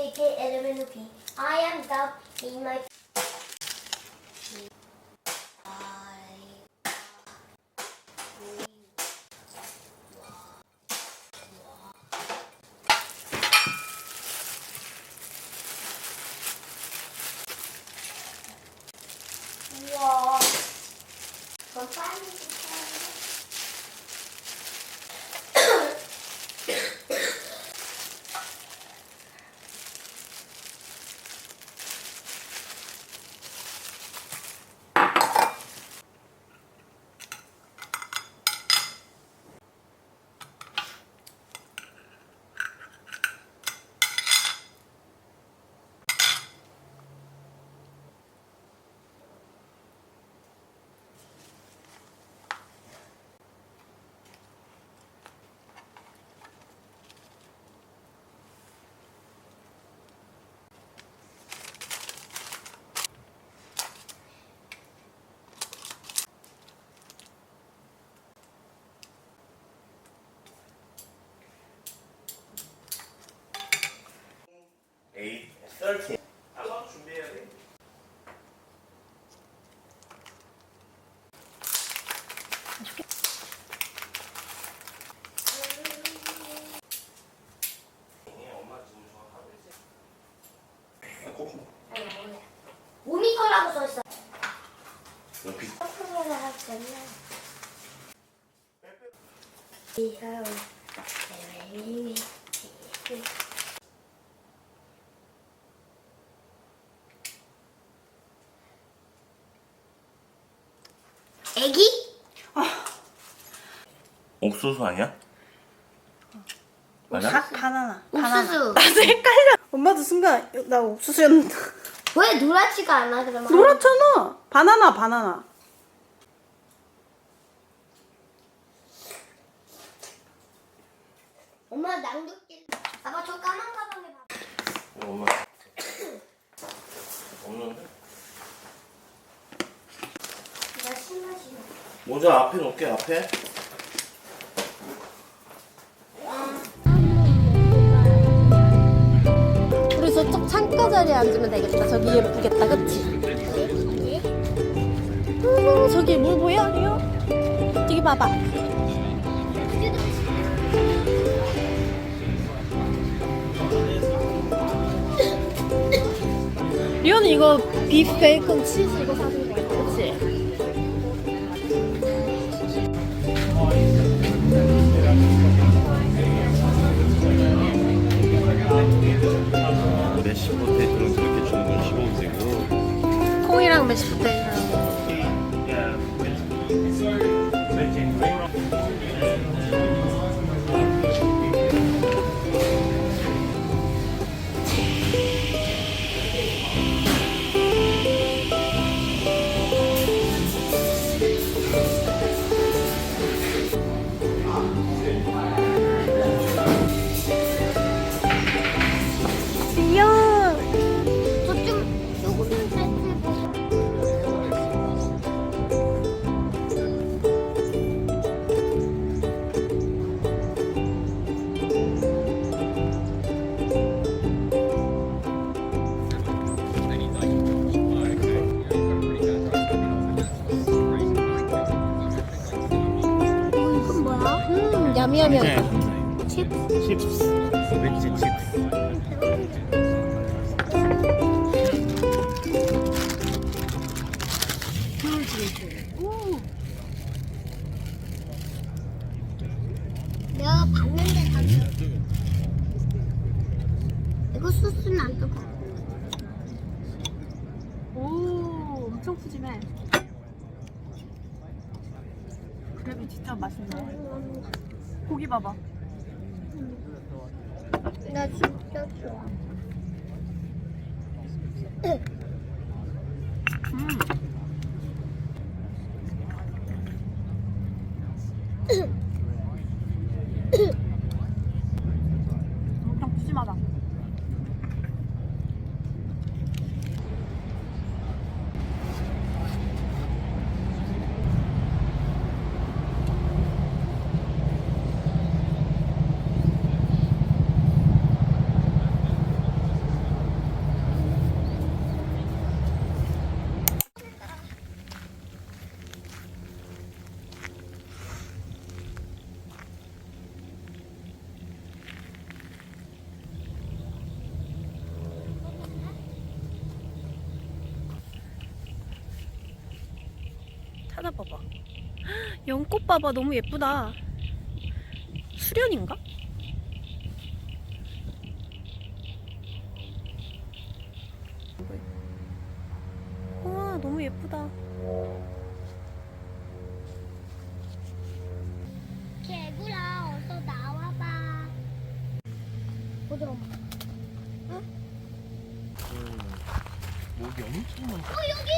J K Elementary. I am Dove in my thirteen. 아마 준비해야 돼. 뭐야. 5m라고 써있어. 할 때는 이하우 에레미 애기? 옥수수 아니야? 맞아? 바, 바나나. 옥수수. 나도 헷갈려. 엄마도 순간 나 옥수수였는데. 왜 노랗지가 않아 그러면? 노랗잖아. 바나나 바나나. 엄마 낭독길. 아빠 저 까만 가방에 봐. 이거 엄마. 없는데? 나 신발 신어. 모자 앞에 놓을게 앞에. 앉으면 되겠다. 저기 예쁘겠다, 그치? 음, 저기 물 보여, 리오? 저기 봐봐. 리오는 이거 비프 베이컨 치즈 음, 야미야미하다. 칩스. 칩스. 왠지 칩스. 내가 봤는데 다 이거 소스는 안 뜨거. 오 엄청 푸짐해. 그래도 진짜 맛있네. 고기 봐봐. 나 진짜 좋아. 음. 엄청 푸짐하다. 찾아봐봐. 연꽃 봐봐. 너무 예쁘다. 수련인가? 와, 너무 예쁘다. 개구라 어서 나와봐. 보자 엄마. 목이 엄청 많다. 어 여기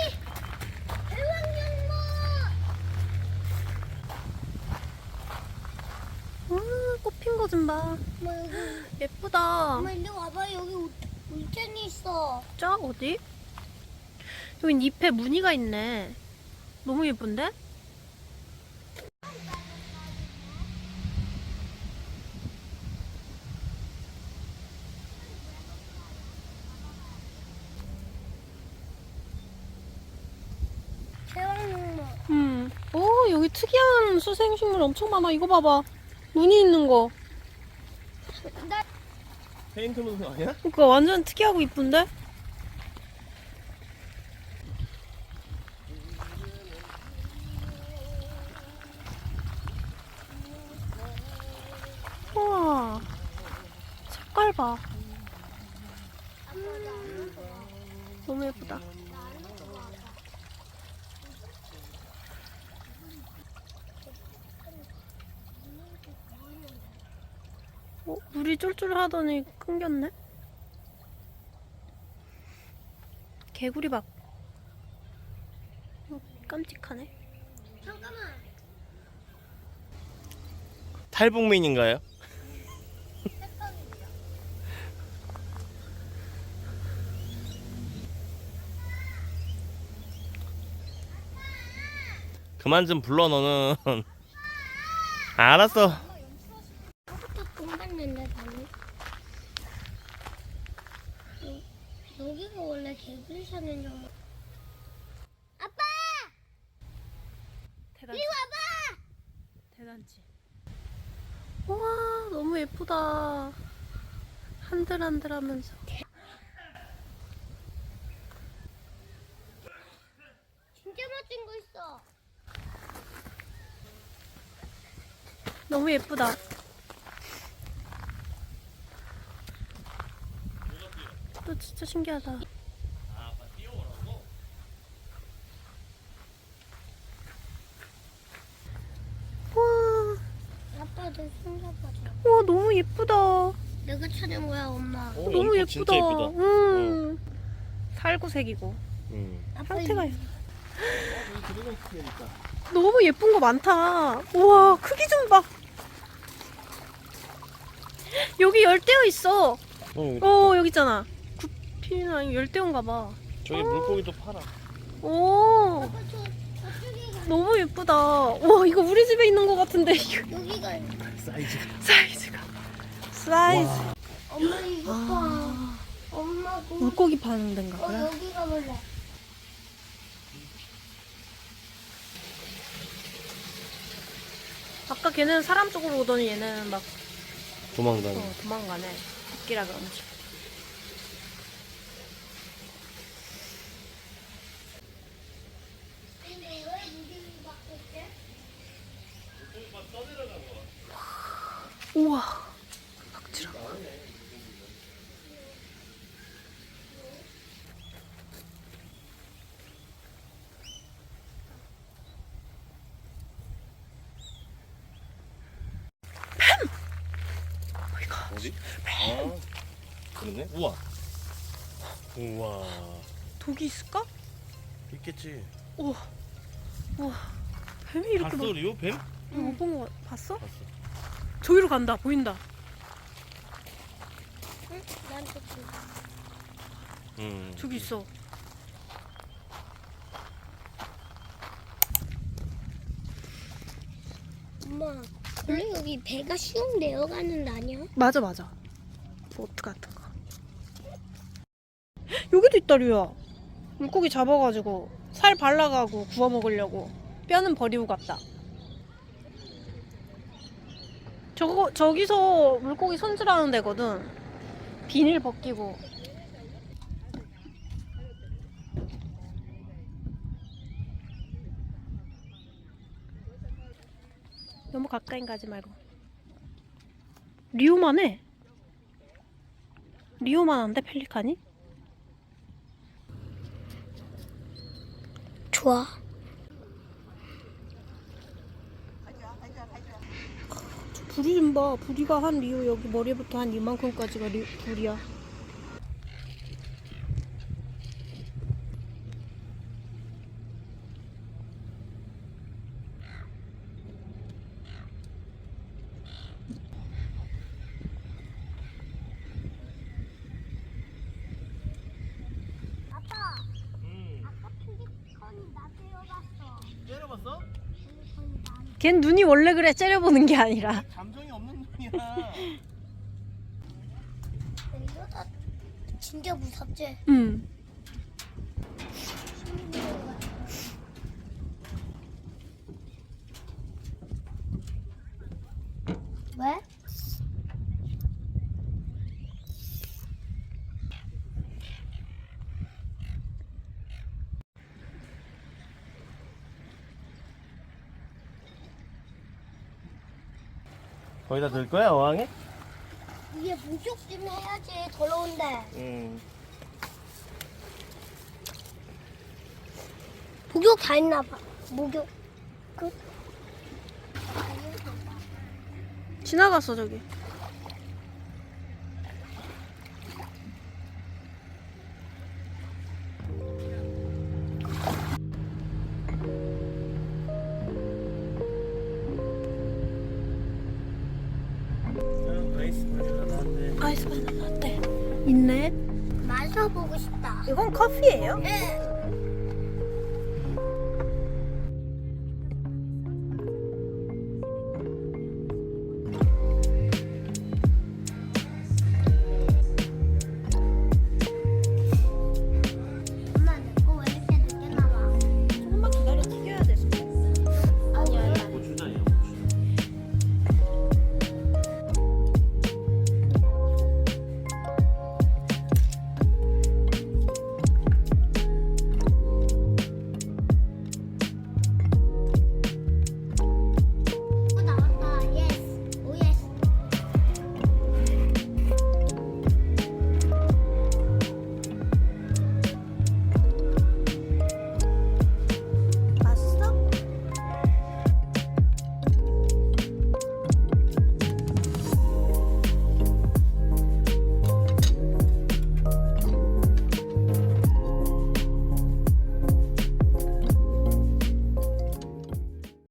대왕연못. 와, 꽃핀 거 좀 봐. 뭐 여기 예쁘다. 엄마 이리 와봐 여기 울- 울탱이 있어. 짜 어디? 여긴 잎에 무늬가 있네. 너무 예쁜데? 음. 오, 여기 특이한 수생식물 엄청 많아. 이거 봐봐. 무늬 있는 거. 나 페인트 거 아니야? 그러니까 완전 특이하고 이쁜데? 우와. 색깔 봐. 너무 예쁘다. 어, 물이 쫄쫄 하더니 끊겼네? 개구리밥. 어, 깜찍하네. 잠깐만. 탈북민인가요? 그만 좀 불러 너는. 알았어. 아까부터 돈 받는데 나는. 여- 여기가 사는 줄. 아빠! 대단지. 이리 와봐! 대단지. 와 너무 예쁘다. 한들한들 하면서. 진짜 멋진 거 있어. 너무 예쁘다. 또 진짜 신기하다. 와, 아빠도 손잡아줘. 와 너무 예쁘다. 내가 찾은 거야, 엄마. 어, 너무 연꽃 예쁘다. 진짜 예쁘다. 음. 살구색이고 응. 아빠 상태가 이- 너무 예쁜 거 많다. 우와 크기 좀 봐. 여기 열대어 있어. 어, 여기, 어 여기 있잖아. 구피는 아니 열대어인가 봐. 저기 물고기도 팔아. 오 아빠 저, 저쪽에 너무 예쁘다. 와 이거 우리 집에 있는 거 같은데 여기가 사이즈가. 사이즈가 사이즈. 엄마 이거 봐. 엄마 그 물고기 파는 데인가 어 보다. 여기가 원래 아까 걔는 사람 쪽으로 오더니 얘는 막 도망가는. 어, 도망가네. 토끼라 그런지. 우와. 어디? 아, 그러네. 우와. 우와. 독이 있을까? 있겠지. 우와. 우와. 뱀이 이렇게 봤어, 막. 리오 뱀? 못본 거 봤어? 봤어. 저기로 간다. 보인다. 응? 나한테 줘. 응. 저기 있어. 원래 여기 배가 슝 내려가는 데 아니야? 맞아 맞아. 보트 같은 거. 여기도 있다 류야. 물고기 잡아가지고 살 발라가고 구워 먹으려고 뼈는 버리고 갔다. 저거 저기서 물고기 손질하는 데거든. 비닐 벗기고. 너무 가까이 가지 말고. 리오만 해. 리오만 한데 펠리칸이? 좋아. 부리 좀 봐. 부리가 한 리오 여기 머리부터 한 이만큼까지가 리, 부리야. 아빠 응. 아까 핑계컨이 나 때려봤어. 때려봤어? 핑계컨이 나. 걘 눈이 원래 그래 째려보는 게 아니라. 감정이 없는. 이러다 진짜 무섭지? 응. 왜? 거기다 넣을 거야, 어항에? 이게 목욕 좀 해야지 더러운데. 응. 목욕 다 했나 봐. 목욕 끝. 지나갔어 저기. 커피예요?